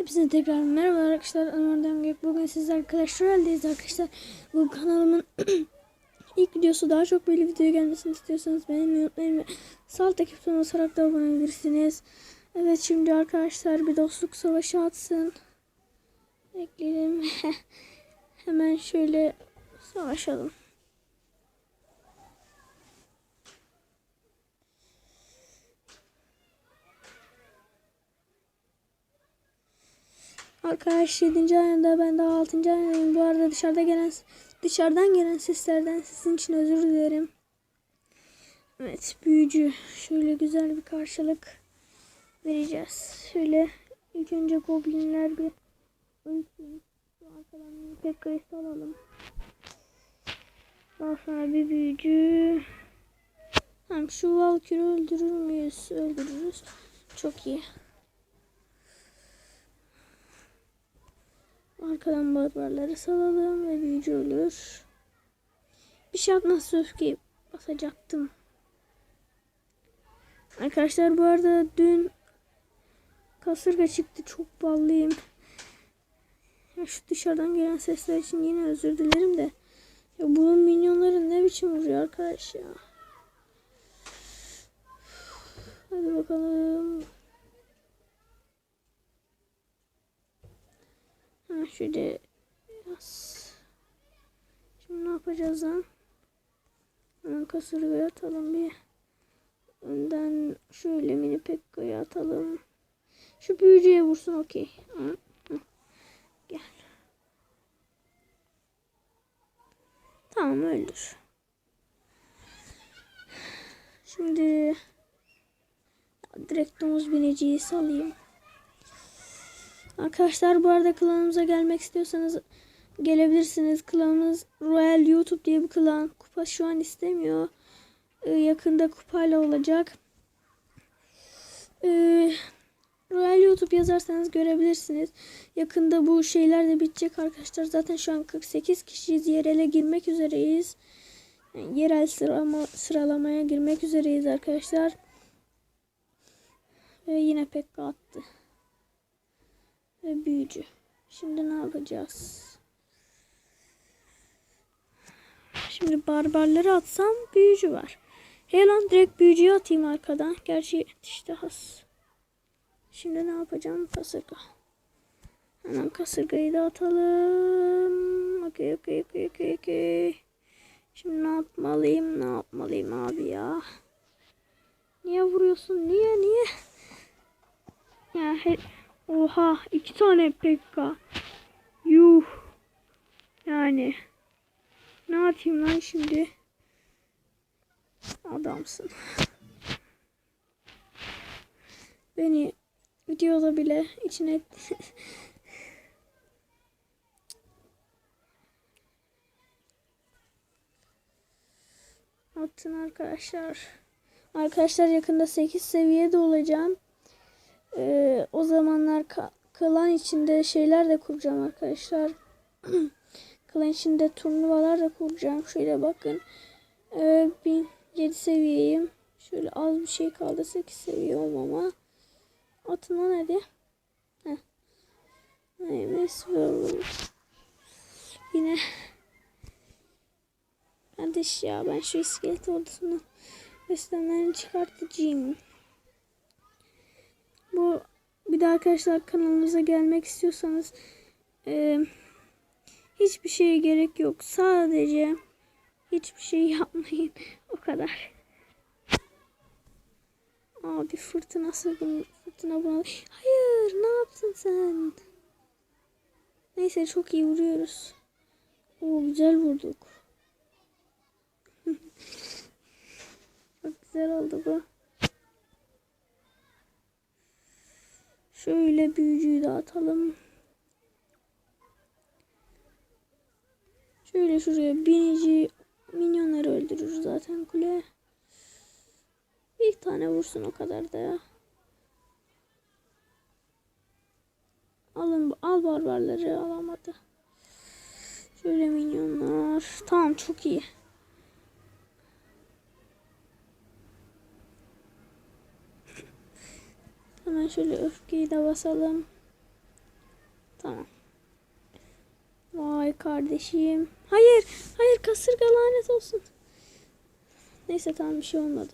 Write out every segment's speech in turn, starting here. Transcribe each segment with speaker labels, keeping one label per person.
Speaker 1: Hepsine tekrar merhaba arkadaşlar. Anadolu'dan Gök. Bugün sizler arkadaşlar haldeyiz arkadaşlar. Bu kanalımın ilk videosu daha çok böyle video gelmesini istiyorsanız beğenmeyi unutmayın ve sağ takip butonuna basarak da abone olabilirsiniz. Evet şimdi arkadaşlar bir dostluk savaşı atsın. Bekleyelim. Hemen şöyle savaşalım. Arkadaş 7. ayında ben daha 6. ayındayım. Bu arada dışarıda gelen dışarıdan gelen seslerden sizin için özür dilerim. Evet büyücü şöyle güzel bir karşılık vereceğiz. Şöyle ilk önce goblinler bir ölsün. Şu arkadan bir Pekka'yı salalım. Daha sonra bir büyücü. Tamam şu Valkyr'i öldürür müyüz? Öldürürüz. Çok iyi. Arkadan barbarları salalım ve büyücü ölür. Bir şey atmazsa öfkeyi basacaktım. Arkadaşlar bu arada dün kasırga çıktı. Çok ballıyım. Ya şu dışarıdan gelen sesler için yine özür dilerim de. Ya bunun minyonları ne biçim vuruyor arkadaş ya. Hadi bakalım. Ha şöyle yaz. Şimdi ne yapacağız lan? Hemen kasırgaya atalım bir. Önden şöyle mini pekka'ya atalım. Şu büyücüye vursun okey. Gel. Tamam öldür. Şimdi direkt domuz biniciyi salayım. Arkadaşlar bu arada klanımıza gelmek istiyorsanız gelebilirsiniz. Klanımız Royal YouTube diye bir klan. Kupa şu an istemiyor. Ee, yakında kupayla olacak. Ee, Royal YouTube yazarsanız görebilirsiniz. Yakında bu şeyler de bitecek arkadaşlar. Zaten şu an 48 kişiyiz. Yerele girmek üzereyiz. Yani yerel sıralama, sıralamaya girmek üzereyiz arkadaşlar. Ve yine pek attı ve büyücü. Şimdi ne yapacağız? Şimdi barbarları atsam büyücü var. Hey lan direkt büyücüyü atayım arkadan. Gerçi işte has. Şimdi ne yapacağım? Kasırga. Hemen kasırgayı da atalım. Okey okey okey okey okey. Şimdi ne yapmalıyım? Ne yapmalıyım abi ya? Niye vuruyorsun? Niye niye? Ya he Oha iki tane pekka. Yuh. Yani. Ne yapayım lan şimdi? Adamsın. Beni videoda bile içine attın arkadaşlar. Arkadaşlar yakında 8 seviyede olacağım. Ee, o zamanlar klan içinde şeyler de kuracağım arkadaşlar. klan içinde turnuvalar da kuracağım. Şöyle bakın. Ee, 7 seviyeyim. Şöyle az bir şey kaldı. 8 seviye olmama. Atın lan hadi. Heh. Neymiş Yine Kardeş ya ben şu iskelet ordusunu beslenmeni çıkartacağım. Bu bir de arkadaşlar kanalımıza gelmek istiyorsanız e, hiçbir şeye gerek yok. Sadece hiçbir şey yapmayın. O kadar. Abi fırtına sakın fırtına buna. Hayır ne yaptın sen? Neyse çok iyi vuruyoruz. Oo güzel vurduk. çok güzel oldu bu. Şöyle büyücüyü de atalım. Şöyle şuraya binici minyonları öldürür zaten kule. Bir tane vursun o kadar da ya. Alın al barbarları alamadı. Şöyle minyonlar. Tamam çok iyi. Hemen şöyle öfkeyi de basalım. Tamam. Vay kardeşim. Hayır. Hayır kasırga lanet olsun. Neyse tamam bir şey olmadı.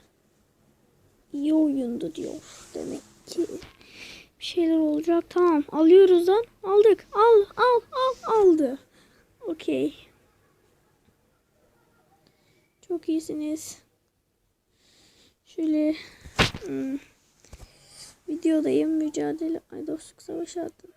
Speaker 1: İyi oyundu diyor. Demek ki bir şeyler olacak. Tamam alıyoruz lan. Aldık. Al al al aldı. Okey. Çok iyisiniz. Şöyle hmm, videodayım mücadele ay dostluk savaşı attım.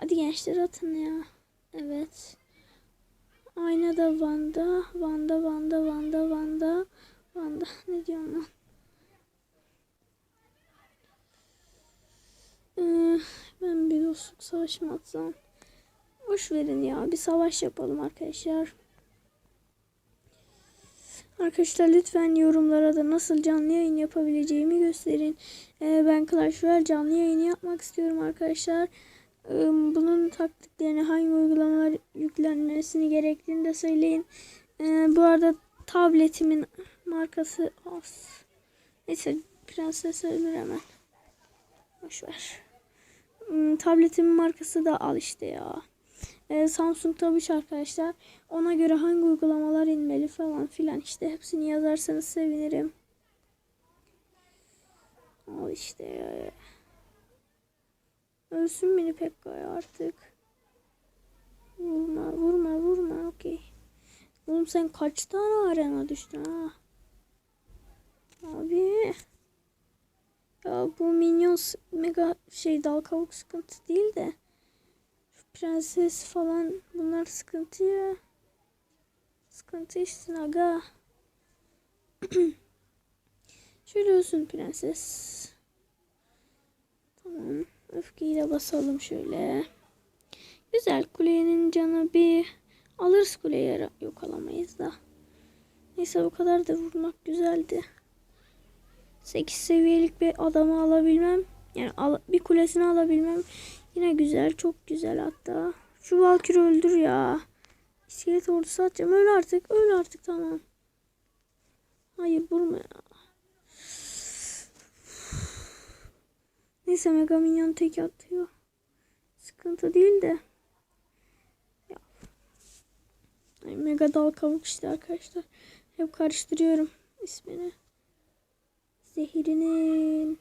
Speaker 1: Hadi gençler atın ya. Evet. Aynada Van'da, Van'da, Van'da, Van'da, Van'da, Van'da. Ne diyorum lan? Ee, ben bir dostluk savaşı mı atsam? Boş verin ya. Bir savaş yapalım arkadaşlar. Arkadaşlar lütfen yorumlara da nasıl canlı yayın yapabileceğimi gösterin. Ee, ben Clash Royale canlı yayını yapmak istiyorum arkadaşlar. Ee, bunun taktiklerini hangi uygulamalar yüklenmesini gerektiğini de söyleyin. Ee, bu arada tabletimin markası az. Neyse prenses ölür hemen. Boşver. Tabletimin markası da al işte ya. Ee, Samsung ki arkadaşlar. Ona göre hangi uygulamalar inmeli falan filan işte hepsini yazarsanız sevinirim. Al işte ya. Ölsün beni Pekka'ya artık. Vurma vurma vurma okey. Oğlum sen kaç tane arena düştün ha? Abi. Ya bu minyon s- mega şey dal kavuk sıkıntı değil de. Prenses falan bunlar sıkıntı ya. Sıkıntı işte aga. Şöyle olsun prenses. Tamam. Öfkeyi de basalım şöyle. Güzel kulenin canı bir alırız kuleyi yok alamayız da. Neyse bu kadar da vurmak güzeldi. 8 seviyelik bir adamı alabilmem. Yani al- bir kulesini alabilmem. Yine güzel. Çok güzel hatta. Şu Valkyrie öldür ya. İskelet ordusu atacağım. Öl artık. Öl artık tamam. Hayır vurma ya. Neyse Mega Minyon tek atıyor. Sıkıntı değil de. Ya. Ay, Mega Dal Kavuk işte arkadaşlar. Hep karıştırıyorum ismini. Zehirinin.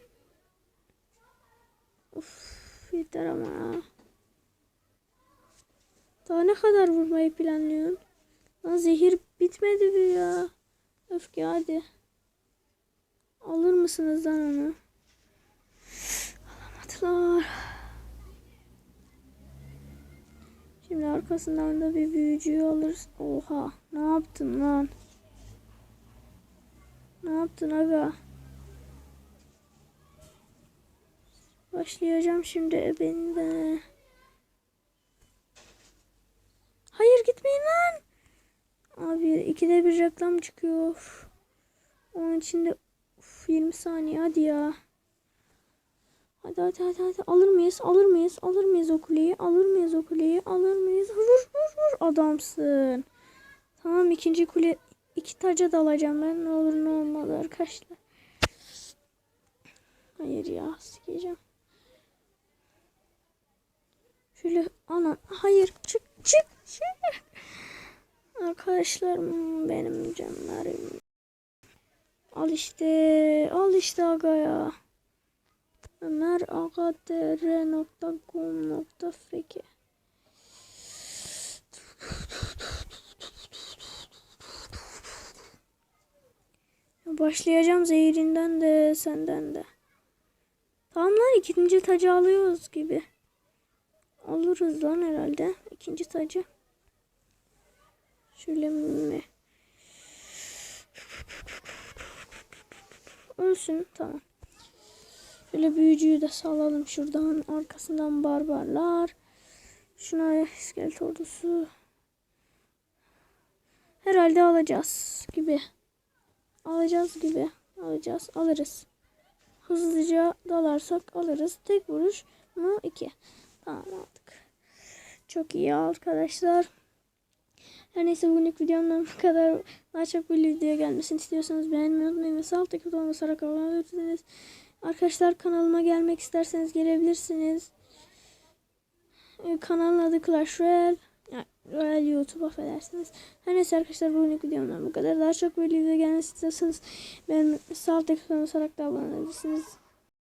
Speaker 1: Of yeter ama. Daha ne kadar vurmayı planlıyorsun? Lan zehir bitmedi mi ya? Öfke hadi. Alır mısınız lan onu? Alamadılar. Şimdi arkasından da bir büyücüyü alırız. Oha ne yaptın lan? Ne yaptın aga? Başlayacağım şimdi ben de. Hayır gitmeyin lan. Abi ikide bir reklam çıkıyor. Onun içinde uf, 20 saniye hadi ya. Hadi hadi hadi hadi alır mıyız? Alır mıyız? Alır mıyız o kuleyi? Alır mıyız o kuleyi? Alır mıyız? Vur vur vur adamsın. Tamam ikinci kule iki taca da alacağım ben. Ne olur ne olmaz arkadaşlar. Hayır ya sikeceğim. Şöyle ana hayır çık çık çık. Arkadaşlarım benim canlarım. Al işte al işte aga ya. Ömer Aga tr.com.fk Başlayacağım zehirinden de senden de. Tamam lan ikinci tacı alıyoruz gibi. Alırız lan herhalde ikinci tacı. Şöyle mi? ölsün. Tamam. Şöyle büyücüyü de salalım şuradan. Arkasından barbarlar. Şuna iskelet ordusu. Herhalde alacağız gibi. Alacağız gibi. Alacağız. Alırız. Hızlıca dalarsak alırız. Tek vuruş mu? iki. Tamam aldık. Çok iyi arkadaşlar. Her neyse bugünlük videomdan bu kadar. Daha çok böyle video gelmesini istiyorsanız beğenmeyi unutmayın ve sağ alttaki butona basarak abone. Arkadaşlar kanalıma gelmek isterseniz gelebilirsiniz. Ee, kanalın adı Clash Royale. Yani Royale YouTube affedersiniz. Her neyse arkadaşlar bugünlük videomdan bu kadar. Daha çok böyle video gelmesini istiyorsanız benim sağ butona basarak da abone olabilirsiniz.